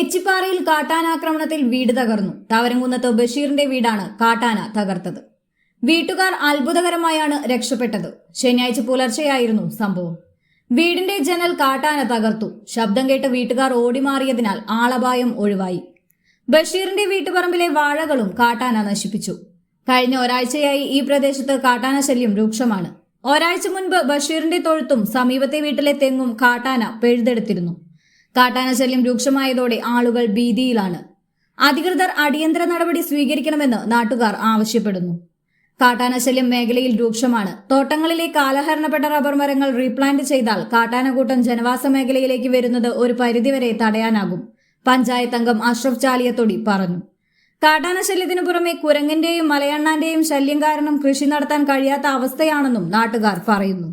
എച്ചിപ്പാറയിൽ കാട്ടാനാക്രമണത്തിൽ വീട് തകർന്നു. താവരംകുന്നത്ത് ബഷീറിന്റെ വീടാണ് കാട്ടാന തകർത്തത്. വീട്ടുകാർ അത്ഭുതകരമായാണ് രക്ഷപ്പെട്ടത്. ശനിയാഴ്ച പുലർച്ചെയായിരുന്നു സംഭവം. വീടിന്റെ ജനൽ കാട്ടാന തകർത്തു. ശബ്ദം കേട്ട് വീട്ടുകാർ ഓടിമാറിയതിനാൽ ആളപായം ഒഴിവായി. ബഷീറിന്റെ വീട്ടുപറമ്പിലെ വാഴകളും കാട്ടാന നശിപ്പിച്ചു. കഴിഞ്ഞ ഒരാഴ്ചയായി ഈ പ്രദേശത്ത് കാട്ടാന ശല്യം രൂക്ഷമാണ്. ഒരാഴ്ച മുൻപ് ബഷീറിന്റെ തൊഴുത്തും സമീപത്തെ വീട്ടിലെ തെങ്ങും കാട്ടാന പിഴുതെടുത്തിരുന്നു. കാട്ടാന ശല്യം രൂക്ഷമായതോടെ ആളുകൾ ഭീതിയിലാണ്. അധികൃതർ അടിയന്തര നടപടി സ്വീകരിക്കണമെന്ന് നാട്ടുകാർ ആവശ്യപ്പെടുന്നു. കാട്ടാനശല്യം മേഖലയിൽ രൂക്ഷമാണ്. തോട്ടങ്ങളിലെ കാലഹരണപ്പെട്ട റബ്ബർ മരങ്ങൾ റീപ്ലാന്റ് ചെയ്താൽ കാട്ടാനകൂട്ടം ജനവാസ മേഖലയിലേക്ക് വരുന്നത് ഒരു പരിധിവരെ തടയാനാകും പഞ്ചായത്ത് അംഗം അഷ്റഫ് ചാലിയത്തൊടി പറഞ്ഞു. കാട്ടാനശല്യത്തിനു പുറമെ കുരങ്ങന്റെയും മലയണ്ണാന്റെയും ശല്യം കാരണം കൃഷി നടത്താൻ കഴിയാത്ത അവസ്ഥയാണെന്നും നാട്ടുകാർ പറയുന്നു.